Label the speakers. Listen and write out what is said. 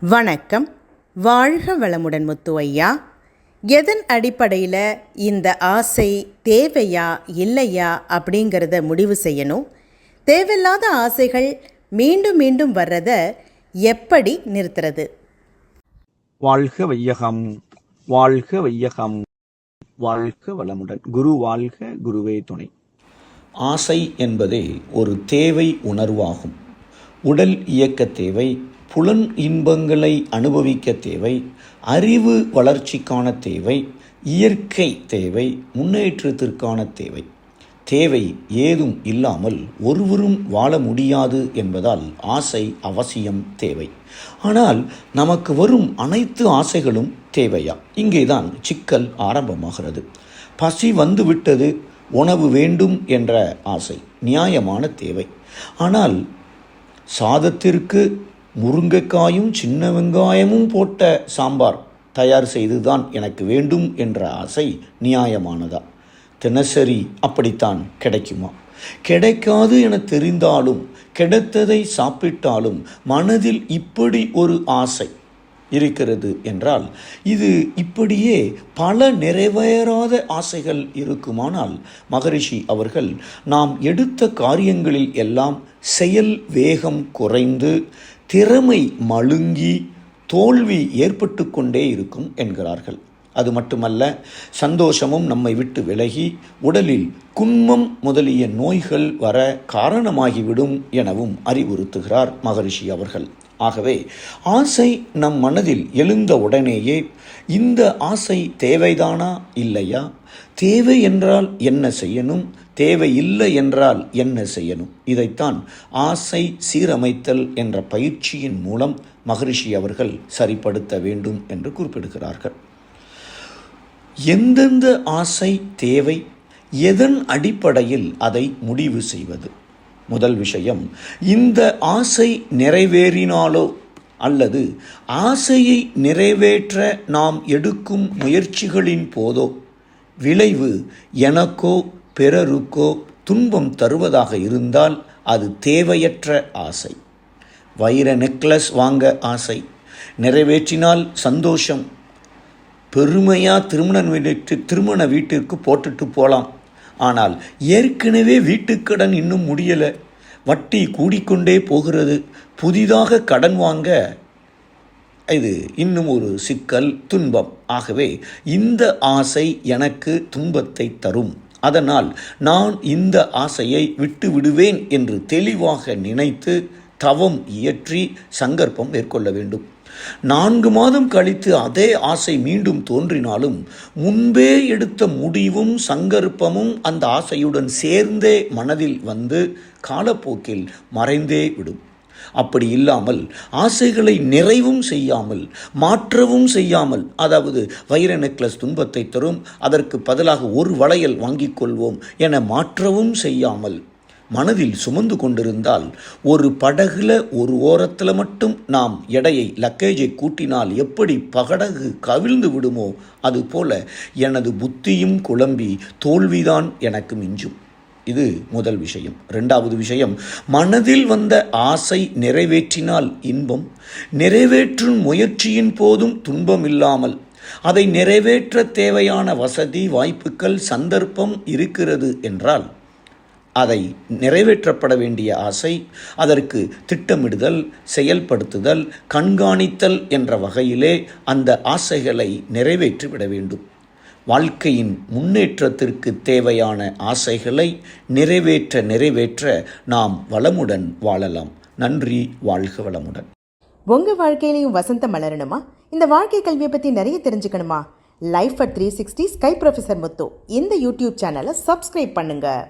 Speaker 1: வணக்கம். வாழ்க வளமுடன் முத்து ஐயா எதன் அடிப்படையில் இந்த ஆசை தேவையா இல்லையா அப்படிங்கிறத முடிவு செய்யணும். தேவையில்லாத ஆசைகள் மீண்டும் மீண்டும் வர்றத எப்படி நிறுத்துறது?
Speaker 2: வாழ்க வையகம் வாழ்க வையகம் வாழ்க வளமுடன். குரு வாழ்க குருவே துணை.
Speaker 3: ஆசை என்பதே ஒரு தேவை உணர்வாகும். உடல் இயக்க தேவை புலன் இன்பங்களை அனுபவிக்க தேவை அறிவு வளர்ச்சிக்கான தேவை இயற்கை தேவை முன்னேற்றத்திற்கான தேவை. தேவை ஏதும் இல்லாமல் ஒருவரும் வாழ முடியாது என்பதால் ஆசை அவசியம் தேவை. ஆனால் நமக்கு வரும் அனைத்து ஆசைகளும் தேவையா? இங்கேதான் சிக்கல் ஆரம்பமாகிறது. பசி வந்துவிட்டது உணவு வேண்டும் என்ற ஆசை நியாயமான தேவை. ஆனால் சாதத்திற்கு முருங்கைக்காயும் சின்ன வெங்காயமும் போட்ட சாம்பார் தயார் செய்துதான் எனக்கு வேண்டும் என்ற ஆசை நியாயமானதா? தினசரி அப்படித்தான் கிடைக்குமா? கிடைக்காது என தெரிந்தாலும் கிடைத்ததை சாப்பிட்டாலும் மனதில் இப்படி ஒரு ஆசை இருக்கிறது என்றால் இது இப்படியே பல நிறைவேறாத ஆசைகள் இருக்குமானால் மகரிஷி அவர்கள் நாம் எடுத்த காரியங்களில் எல்லாம் செயல் வேகம் குறைந்து திறமை மழுங்கி தோல்வி ஏற்பட்டு கொண்டே இருக்கும் என்கிறார்கள். அது மட்டுமல்ல சந்தோஷமும் நம்மை விட்டு விலகி உடலில் குன்மம் முதலிய நோய்கள் வர காரணமாகிவிடும் எனவும் அறிவுறுத்துகிறார் மகரிஷி அவர்கள். ஆகவே ஆசை நம் மனதில் எழுந்த உடனேயே இந்த ஆசை தேவைதானா? இல்லையா? தேவை என்றால் என்ன செய்யணும்? தேவை இல்லை என்றால் என்ன செய்யணும்? இதைத்தான் ஆசை சீரமைத்தல் என்ற பயிற்சியின் மூலம் மகரிஷி அவர்கள் சரிப்படுத்த வேண்டும் என்று குறிப்பிடுகிறார்கள். எந்தெந்த ஆசை தேவை? எதன் அடிப்படையில் அதை முடிவு செய்வது? முதல் விஷயம். இந்த ஆசை நிறைவேறினாலோ அல்லது ஆசையை நிறைவேற்ற நாம் எடுக்கும் முயற்சிகளின் போதோ விளைவு எனக்கோ பிறருக்கோ துன்பம் தருவதாக இருந்தால் அது தேவையற்ற ஆசை. வைர நெக்லஸ் வாங்க ஆசை. நிறைவேற்றினால் சந்தோஷம். பெருமையாக திருமண வீட்டு திருமண வீட்டிற்கு போட்டுட்டு போகலாம் ஆனால் ஏற்கனவே வீட்டுக்கடன் இன்னும் முடியலை. வட்டி கூடிக்கொண்டே போகிறது. புதிதாக கடன் வாங்க. இது இன்னும் ஒரு சிக்கல் துன்பம். ஆகவே இந்த ஆசை எனக்கு துன்பத்தை தரும். அதனால் நான் இந்த ஆசையை விட்டு விடுவேன் என்று தெளிவாக நினைத்து தவம் இயற்றி சங்கற்பம் மேற்கொள்ள வேண்டும். நான்கு மாதம் கழித்து அதே ஆசை மீண்டும் தோன்றினாலும் முன்பே எடுத்த முடிவும் சங்கற்பமும் அந்த ஆசையுடன் சேர்ந்தே மனதில் வந்து காலப்போக்கில் மறைந்தே விடும். அப்படி இல்லாமல் ஆசைகளை நிறைவும் செய்யாமல் மாற்றவும் செய்யாமல் அதாவது வைர நெக்லஸ் துன்பத்தை தரும் அதற்கு பதிலாக ஒரு வளையல் வாங்கிக் கொள்வோம் என மாற்றவும் செய்யாமல் மனதில் சுமந்து கொண்டிருந்தால் ஒரு படகுல ஒரு ஓரத்தில் மட்டும் நாம் எடையை லக்கேஜை கூட்டினால் எப்படி பகடகு கவிழ்ந்து விடுமோ அதுபோல எனது புத்தியும் குழம்பி தோல்விதான் எனக்கு மிஞ்சும். இது முதல் விஷயம். ரெண்டாவது விஷயம் மனதில் வந்த ஆசை நிறைவேற்றினால் இன்பம் நிறைவேற்றும் முயற்சியின் போதும் துன்பம் இல்லாமல் அதை நிறைவேற்ற தேவையான வசதி வாய்ப்புகள் சந்தர்ப்பம் இருக்கிறது என்றால் அதை நிறைவேற்றப்பட வேண்டிய ஆசை அதற்கு திட்டமிடுதல் செயல்படுத்துதல் கண்காணித்தல் என்ற வகையிலே அந்த ஆசைகளை நிறைவேற்றிவிட வேண்டும். வாழ்க்கையின் முன்னேற்றத்திற்கு தேவையான ஆசைகளை நிறைவேற்ற நிறைவேற்ற நாம் வளமுடன் வாழலாம். நன்றி வாழ்க வளமுடன்.
Speaker 1: உங்க வாழ்க்கையிலையும் வசந்தம் மலரணுமா? இந்த வாழ்க்கை கல்வியை பற்றி நிறைய தெரிஞ்சுக்கணுமா? Life at three sixty sky professor Muthu. இந்த யூடியூப் சேனலை சப்ஸ்கிரைப் பண்ணுங்கள்